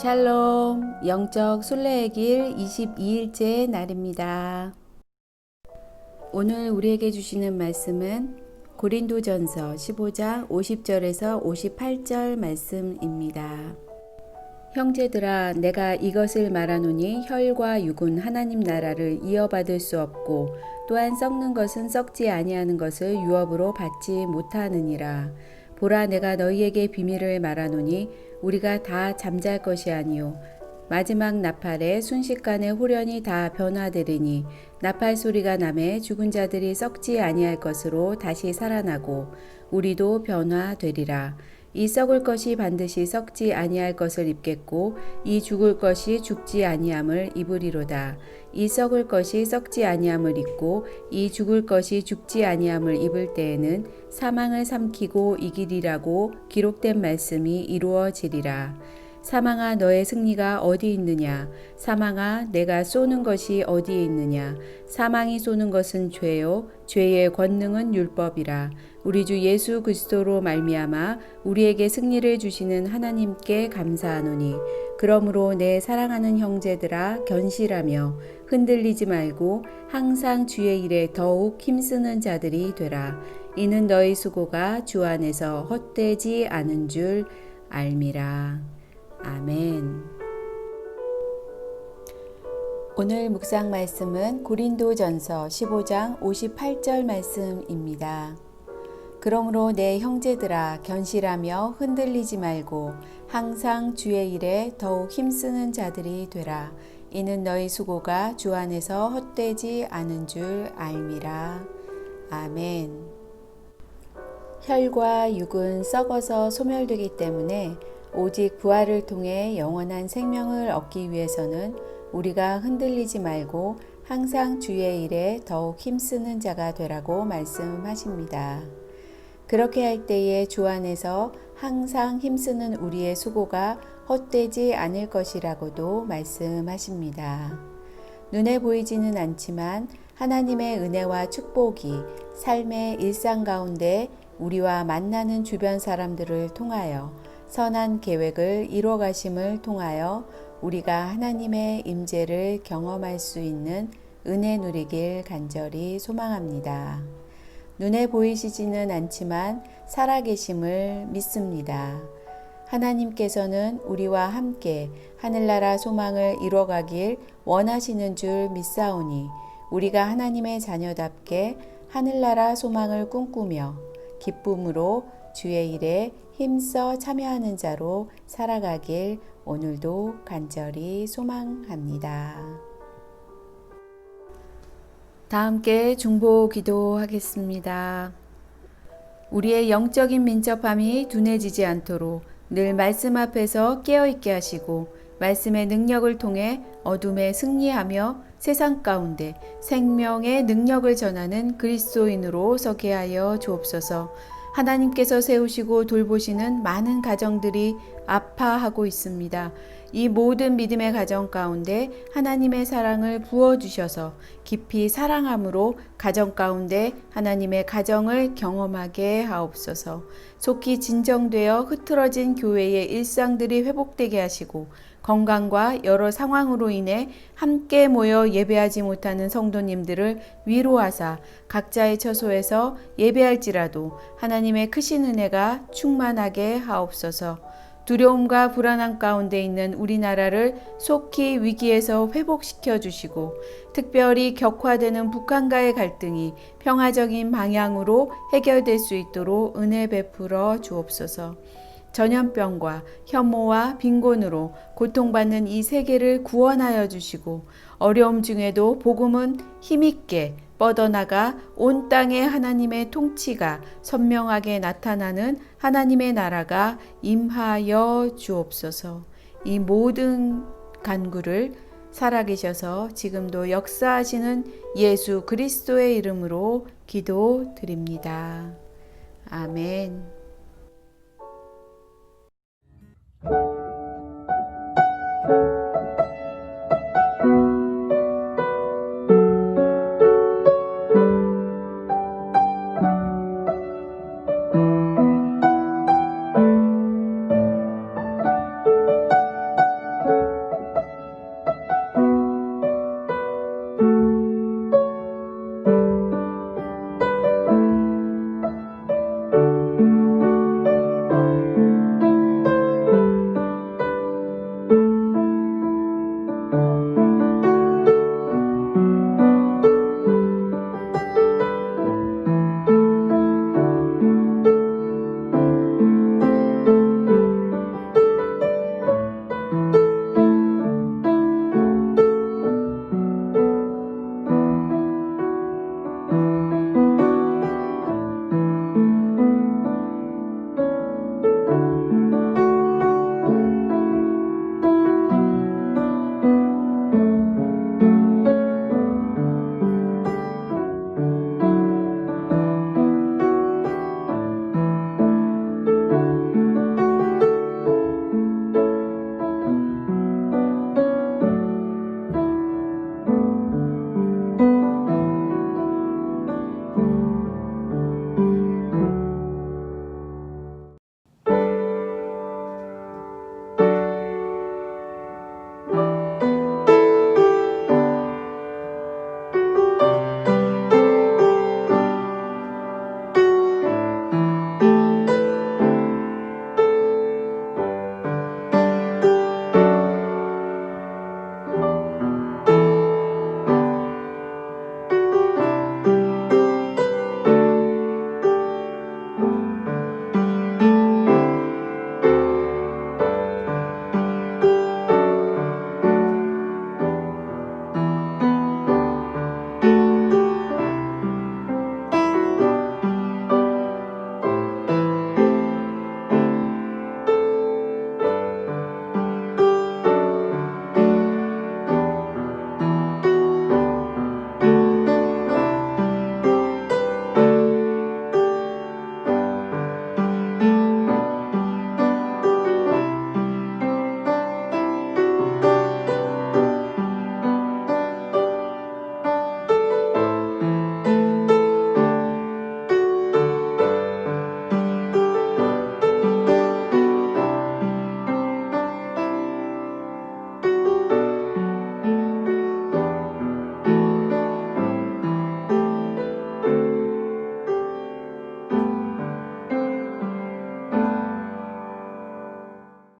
샬롬 영적 순례의 길 22일째 날입니다. 오늘 우리에게 주시는 말씀은 고린도전서 15장 50절에서 58절 말씀입니다. 형제들아 내가 이것을 말하노니 혈과 육은 하나님 나라를 이어받을 수 없고 또한 썩는 것은 썩지 아니하는 것을 유업으로 받지 못하느니라. 보라 내가 너희에게 비밀을 말하노니 우리가 다 잠잘 것이 아니요 마지막 나팔에 순식간에 호련히 다 변화되리니 나팔 소리가 남에 죽은 자들이 썩지 아니할 것으로 다시 살아나고 우리도 변화되리라 이 썩을 것이 반드시 썩지 아니할 것을 입겠고 이 죽을 것이 죽지 아니함을 입으리로다. 이 썩을 것이 썩지 아니함을 입고 이 죽을 것이 죽지 아니함을 입을 때에는 사망을 삼키고 이기리라고 기록된 말씀이 이루어지리라. 사망아 너의 승리가 어디 있느냐 사망아 내가 쏘는 것이 어디에 있느냐 사망이 쏘는 것은 죄요 죄의 권능은 율법이라 우리 주 예수 그리스도로 말미암아 우리에게 승리를 주시는 하나님께 감사하노니 그러므로 내 사랑하는 형제들아 견실하며 흔들리지 말고 항상 주의 일에 더욱 힘쓰는 자들이 되라 이는 너희 수고가 주 안에서 헛되지 않은 줄 알미라. 아멘. 오늘 묵상 말씀은 고린도전서 15장 58절 말씀입니다. 그러므로 내 형제들아 견실하며 흔들리지 말고 항상 주의 일에 더욱 힘쓰는 자들이 되라. 이는 너희 수고가 주 안에서 헛되지 않은 줄 알미라. 아멘. 혈과 육은 썩어서 소멸되기 때문에 오직 부활을 통해 영원한 생명을 얻기 위해서는 우리가 흔들리지 말고 항상 주의 일에 더욱 힘쓰는 자가 되라고 말씀하십니다. 그렇게 할 때에 주 안에서 항상 힘쓰는 우리의 수고가 헛되지 않을 것이라고도 말씀하십니다. 눈에 보이지는 않지만 하나님의 은혜와 축복이 삶의 일상 가운데 우리와 만나는 주변 사람들을 통하여 선한 계획을 이루어 가심을 통하여 우리가 하나님의 임재를 경험할 수 있는 은혜 누리길 간절히 소망합니다. 눈에 보이시지는 않지만 살아계심을 믿습니다. 하나님께서는 우리와 함께 하늘나라 소망을 이뤄가길 원하시는 줄 믿사오니 우리가 하나님의 자녀답게 하늘나라 소망을 꿈꾸며 기쁨으로 주의 일에 힘써 참여하는 자로 살아가길 오늘도 간절히 소망합니다. 다 함께 중보 기도하겠습니다. 우리의 영적인 민첩함이 둔해지지 않도록 늘 말씀 앞에서 깨어있게 하시고 말씀의 능력을 통해 어둠에 승리하며 세상 가운데 생명의 능력을 전하는 그리스도인으로 서게 하여 주옵소서. 하나님께서 세우시고 돌보시는 많은 가정들이 아파하고 있습니다. 이 모든 믿음의 가정 가운데 하나님의 사랑을 부어주셔서 깊이 사랑함으로 가정 가운데 하나님의 가정을 경험하게 하옵소서 속히 진정되어 흐트러진 교회의 일상들이 회복되게 하시고 건강과 여러 상황으로 인해 함께 모여 예배하지 못하는 성도님들을 위로하사 각자의 처소에서 예배할지라도 하나님의 크신 은혜가 충만하게 하옵소서. 두려움과 불안함 가운데 있는 우리나라를 속히 위기에서 회복시켜 주시고 특별히 격화되는 북한과의 갈등이 평화적인 방향으로 해결될 수 있도록 은혜 베풀어 주옵소서. 전염병과 혐오와 빈곤으로 고통받는 이 세계를 구원하여 주시고 어려움 중에도 복음은 힘있게 뻗어나가 온 땅에 하나님의 통치가 선명하게 나타나는 하나님의 나라가 임하여 주옵소서. 이 모든 간구를 살아계셔서 지금도 역사하시는 예수 그리스도의 이름으로 기도드립니다. 아멘.